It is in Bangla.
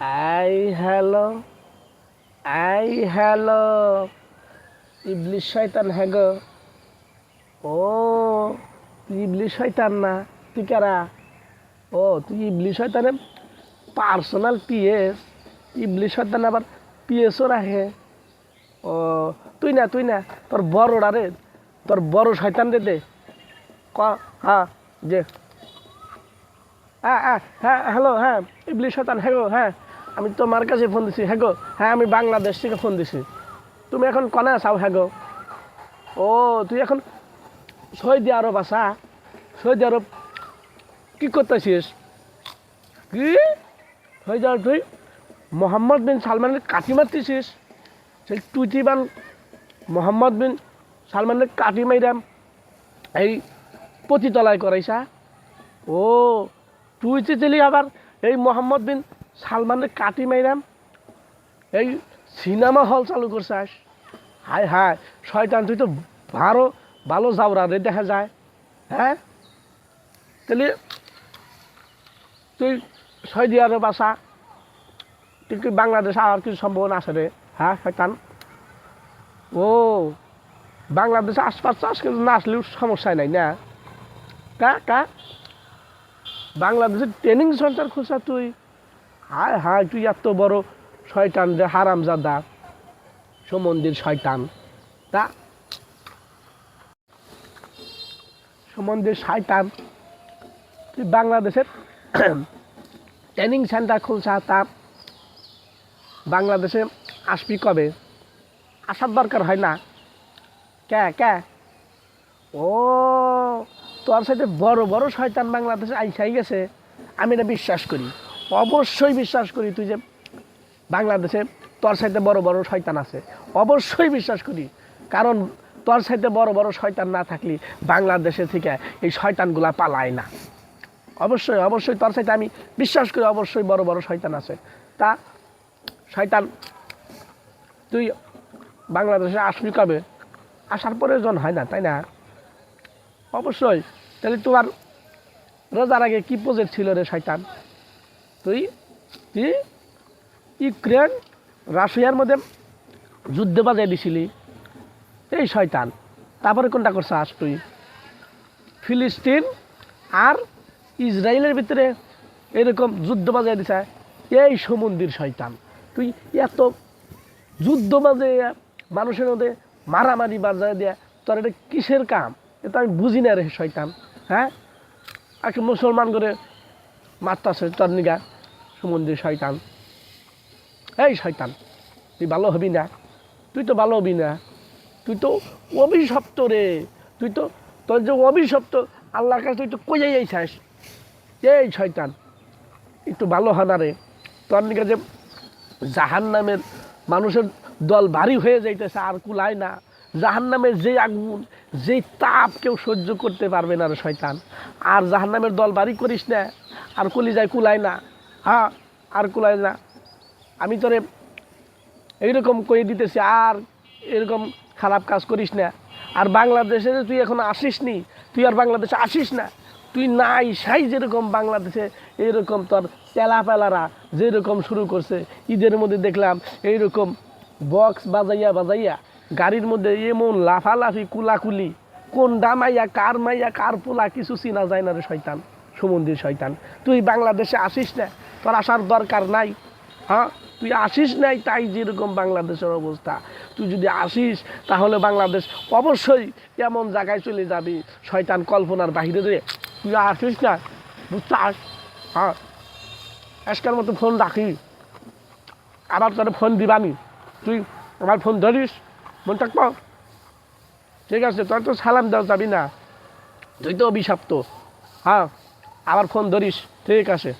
আই হ্যালো আই হ্যালো, ইবলিশ শয়তান হ্যাঁ গো। ও, তুই ইবলিশ শয়তান না, তুই কারা? ও, তুই ইবলিশ শয়তানের পার্সোনাল পিএস ইবলিশ শয়তান আবার পিএসও রাখে। ও, তুই না তুই না, তোর বড়রা রে, তোর বড় শয়তান রে দে। ক হ্যাঁ যে। হ্যাঁ হ্যাঁ হ্যাঁ হ্যালো হ্যাঁ ইবলিশ শয়তান হ্যাঁ হ্যাঁ। আমি তোমার কাছে ফোন দিছি হ্যাঁ গো? হ্যাঁ আমি বাংলাদেশ থেকে ফোন দিছি। তুমি এখন কনে আসাও হ্যাঁ গো? ও, তুই এখন সৌদি আরব আসা সৌদি আরব কি করতেছিস? কি? সৌদি আরব তুই মোহাম্মদ বিন সালমানের কাটি মারতেছিস? সেই টুইটি বান মোহাম্মদ বিন সালমানের কাটি মাইরাম এই পতিতলায় করাইছা? ও তুই চেলি আবার এই মোহাম্মদ বিন সালমানের কাটি মাইরাম। এই সিনেমা হল চালু করছাস হায় হায়, শয়তান, তুই তো ভালো ভালো যাওরা রে, দেখা যায়। হ্যাঁ? তাহলে তুই সৌদি আরব আসা। তুই কি বাংলাদেশ আর কিছু সম্ভাবনা আছে রে? হ্যাঁ শয়তান? ও, বাংলাদেশে আশপাশ চাষ কিন্তু না আসলেও সমস্যা নাই না? কা কা? বাংলাদেশের ট্রেনিং সেন্টার খুঁজছা তুই? হায় হায়, তুই এত বড় শয়তান রে, হারামজাদা। সমন্দির শয়তান। তা, সমন্দির শয়তান, তুই বাংলাদেশের ট্রেনিং সেন্টার খুলছা, তা বাংলাদেশে আসবি কবে? আসার দরকার হয় না। কে কে? ও, তোর সাথে বড় বড় শয়তান বাংলাদেশে আইসাই গেছে। আমি এটা বিশ্বাস করি। অবশ্যই বিশ্বাস করি তুই যে বাংলাদেশে তোর সাথে বড় বড় শয়তান আছে। অবশ্যই বিশ্বাস করি। কারণ তোর সাথে বড় বড় শয়তান না থাকলে বাংলাদেশে থেকে এই শয়তানগুলা পালায় না। অবশ্যই অবশ্যই তোর সাথে আমি বিশ্বাস করি অবশ্যই বড় বড় শয়তান আছে। তা শয়তান, তুই বাংলাদেশে আসবি কবে? আসার প্রয়োজন হয় না, তাই না? অবশ্যই। তাহলে তোমার রোজার আগে কি প্রজেক্ট ছিল রে শয়তান? তুই তুই ইউক্রেন, রাশিয়ার মধ্যে যুদ্ধ বাজাই দিছিলি। এই শয়তান, তারপরে কোনটা করছে আস তুই? ফিলিস্তিন আর ইসরায়েলের ভিতরে এরকম যুদ্ধ বাজাই দিছে। এই সমুদ্রের শয়তান, তুই এত যুদ্ধ বাজে মানুষের মধ্যে মারামারি বাজায় দেয়া, তোর এটা কিসের কাম? এটা আমি বুঝি না রে শয়তান হ্যাঁ? আজকে মুসলমান করে মারতাছে, তোর নিগা। সমুদ্রের শয়তান। এই শয়তান, তুই ভালো হবি না? তুই তো ভালো হবি না। তুই তো অভিশপ্ত রে। তুই তো, তোর যে অভিশপ্ত, আল্লাহর কাছে তুই তো কইয়াই আইসাস এই শয়তান, একটু ভালো হানা রে। তোর নিকা যে জাহান নামের মানুষের দল ভারী হয়ে যাইতেছে, আর কুলায় না। জাহান নামের যে আগুন যে তাপ কেউ সহ্য করতে পারবে না রে শয়তান। আর জাহান নামের দল বাড়ি করিস না, আর কুলি যায় কুলায় না। হ্যাঁ আর কুলায় না। আমি তোরে এইরকম করে দিতেছি, আর এরকম খারাপ কাজ করিস না। আর বাংলাদেশে তুই এখন আসিস নি, তুই আর বাংলাদেশে আসিস না। তুই নাই, সাই যেরকম বাংলাদেশে এইরকম তোর তেলা পেলারা যেরকম শুরু করছে, ঈদের মধ্যে দেখলাম এইরকম বক্স বাজাইয়া বাজাইয়া গাড়ির মধ্যে এমন লাফালাফি, কুলাকুলি। কোন ডামাইয়া কার মাইয়া, কার পোলা, কিছু চিনা যায় না রে শয়তান সমুদ্রের শয়তান। তুই বাংলাদেশে আসিস না, তোর আসার দরকার নাই। হ্যাঁ? তুই আসিস নাই, তাই যেরকম বাংলাদেশের অবস্থা। তুই যদি আসিস, তাহলে বাংলাদেশ অবশ্যই এমন জায়গায় চলে যাবি। শয়তান কল্পনার বাহিরে রে, তুই আসিস না, বুঝছাস? হ্যাঁ? আজকের মতো ফোন রাখি। আবার তোর ফোন দিবানি। তুই আমার ফোন ধরিস। মন থাকব? ঠিক আছে, তোর তো সালাম দেওয়া যাবি না। তুই তো অভিশাপ্ত হ্যাঁ আবার ফোন ধরিস। ঠিক আছে।